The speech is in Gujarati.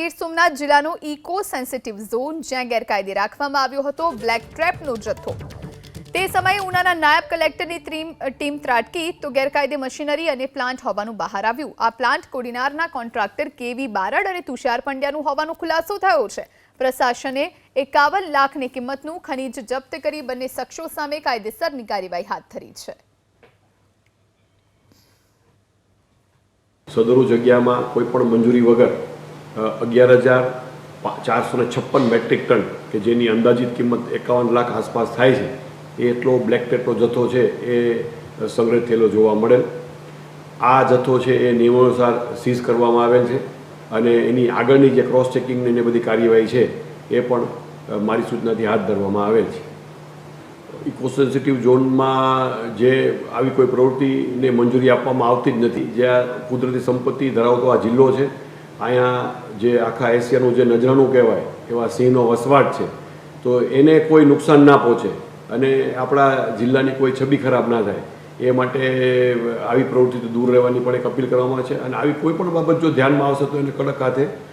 ગીર સોમનાથ જિલ્લાનો ઇકો સેન્સિટિવ ઝોન, જ્યાં ગેરકાયદે રાખવામાં આવ્યો હતો બ્લેક ટ્રેપનો જથ્થો. તે સમયે ઉનાના નાયબ કલેક્ટરની ટીમ ત્રાટકી તો ગેરકાયદે મશીનરી અને પ્લાન્ટ હોવાનું બહાર આવ્યું. આ પ્લાન્ટ કોડીનારના કોન્ટ્રાક્ટર કેવી બારડ અને તુષાર પંડ્યાનું હોવાનો ખુલાસો થયો છે. પ્રશાસને એકાવન લાખની કિંમતનું ખનીજ જપ્ત કરી બંને શખ્સો સામે કાયદેસરની કાર્યવાહી હાથ ધરી છે. સદરુ જગ્યામાં કોઈ પણ મંજૂરી વગર અગિયાર હજાર ચારસો ને છપ્પન મેટ્રિક ટન, કે જેની અંદાજિત કિંમત એકાવન લાખ આસપાસ થાય છે. એ એટલો બ્લેક પેપરનો જથ્થો છે, એ સંગ્રહ થયેલો જોવા મળેલ. આ જથ્થો છે, એ નિયમોનુસાર સીઝ કરવામાં આવેલ છે અને એની આગળની જે ક્રોસ ચેકિંગની ને બધી કાર્યવાહી છે, એ પણ મારી સૂચનાથી હાથ ધરવામાં આવેલ છે. ઇકો સેન્સિટિવ ઝોનમાં જે આવી કોઈ પ્રવૃત્તિને મંજૂરી આપવામાં આવતી જ નથી, જે આ કુદરતી સંપત્તિ ધરાવતો આ જિલ્લો છે અહીંયા જે આખા એશિયાનું જે નજરાણું કહેવાય, એવા સિંહનો વસવાટ છે, તો એને કોઈ નુકસાન ના પહોંચે અને આપણા જિલ્લાની કોઈ છબી ખરાબ ના થાય. એ માટે આવી પ્રવૃત્તિથી દૂર રહેવાની પણ એક અપીલ કરવામાં આવે છે અને આવી કોઈ પણ બાબત જો ધ્યાનમાં આવશે તો એને કડક હાથે